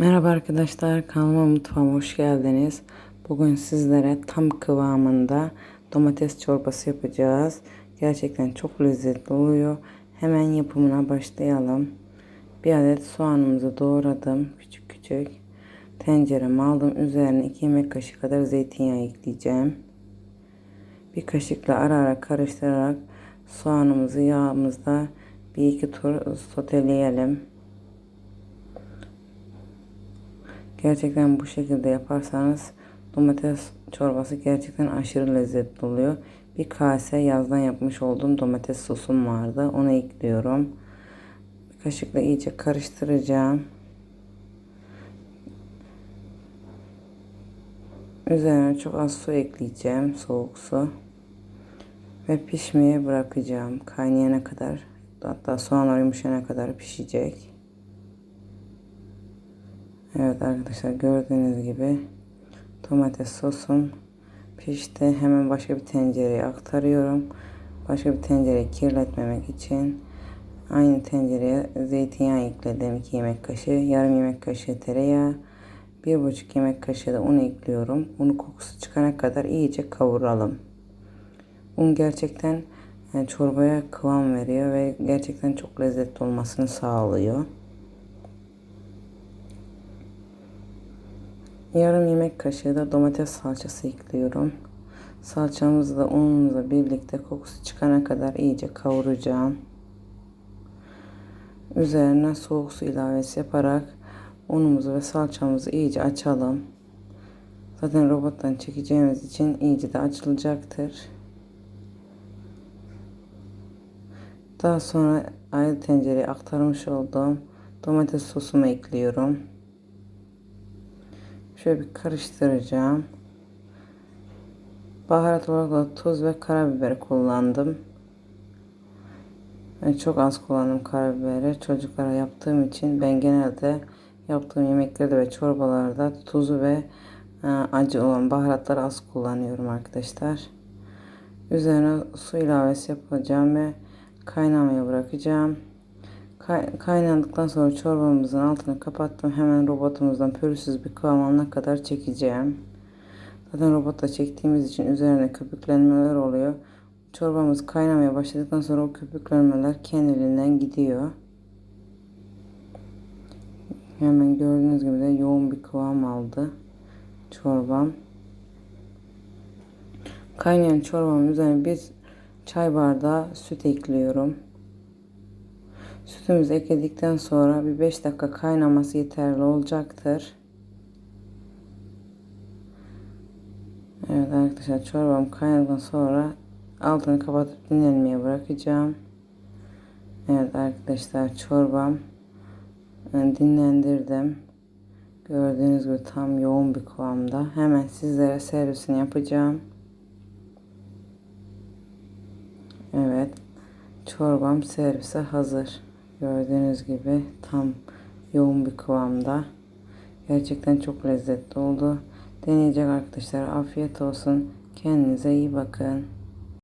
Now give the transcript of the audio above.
Merhaba arkadaşlar, kanalıma mutfağıma hoş geldiniz. Bugün sizlere tam kıvamında domates çorbası yapacağız. Gerçekten çok lezzetli oluyor. Hemen yapımına başlayalım. Bir adet soğanımızı doğradım küçük küçük. Tencereme aldım. Üzerine 2 yemek kaşığı kadar zeytinyağı ekleyeceğim. Bir kaşıkla ara ara karıştırarak soğanımızı yağımızda bir iki tur soteleyelim. Gerçekten bu şekilde yaparsanız domates çorbası gerçekten aşırı lezzetli oluyor. Bir kase yazdan yapmış olduğum domates sosum vardı. Onu ekliyorum. Bir kaşıkla iyice karıştıracağım. Üzerine çok az su ekleyeceğim. Soğuk su. Ve pişmeye bırakacağım. Kaynayana kadar. Hatta soğanlar yumuşayana kadar pişecek. Evet arkadaşlar gördüğünüz gibi domates sosum pişti. Hemen başka bir tencereye aktarıyorum. Başka bir tencereyi kirletmemek için aynı tencereye zeytinyağı ekledim. 2 yemek kaşığı, yarım yemek kaşığı tereyağı, 1,5 yemek kaşığı da un ekliyorum. Unu kokusu çıkana kadar iyice kavuralım. Un gerçekten yani çorbaya kıvam veriyor ve gerçekten çok lezzetli olmasını sağlıyor. Yarım yemek kaşığı da domates salçası ekliyorum. Salçamızı da unumuzla birlikte kokusu çıkana kadar iyice kavuracağım. Üzerine soğuk su ilavesi yaparak unumuzu ve salçamızı iyice açalım. Zaten robottan çekeceğimiz için iyice de açılacaktır. Daha sonra ayrı tencereye aktarmış olduğum domates sosumu ekliyorum. Şöyle bir karıştıracağım. Baharat olarak da tuz ve karabiber kullandım. Ben çok az kullandım karabiberi. Çocuklara yaptığım için ben genelde yaptığım yemeklerde ve çorbalarda tuzu ve e, acı olan baharatları az kullanıyorum arkadaşlar. Üzerine su ilavesi yapacağım ve kaynamaya bırakacağım. Kaynadıktan sonra çorbamızın altını kapattım. Hemen robotumuzdan pürüzsüz bir kıvam alana kadar çekeceğim. Zaten robotla çektiğimiz için üzerine köpüklenmeler oluyor. Çorbamız kaynamaya başladıktan sonra o köpüklenmeler kendiliğinden gidiyor. Hemen gördüğünüz gibi de yoğun bir kıvam aldı çorbam. Kaynayan çorbamın üzerine bir çay bardağı süt ekliyorum. Sütümüzü ekledikten sonra bir 5 dakika kaynaması yeterli olacaktır. Evet arkadaşlar çorbam kaynadıktan sonra altını kapatıp dinlenmeye bırakacağım. Evet arkadaşlar çorbam dinlendirdim. Gördüğünüz gibi tam yoğun bir kıvamda. Hemen sizlere servisini yapacağım. Evet. Çorbam servise hazır. Gördüğünüz gibi tam yoğun bir kıvamda. Gerçekten çok lezzetli oldu. Deneyecek arkadaşlar afiyet olsun. Kendinize iyi bakın.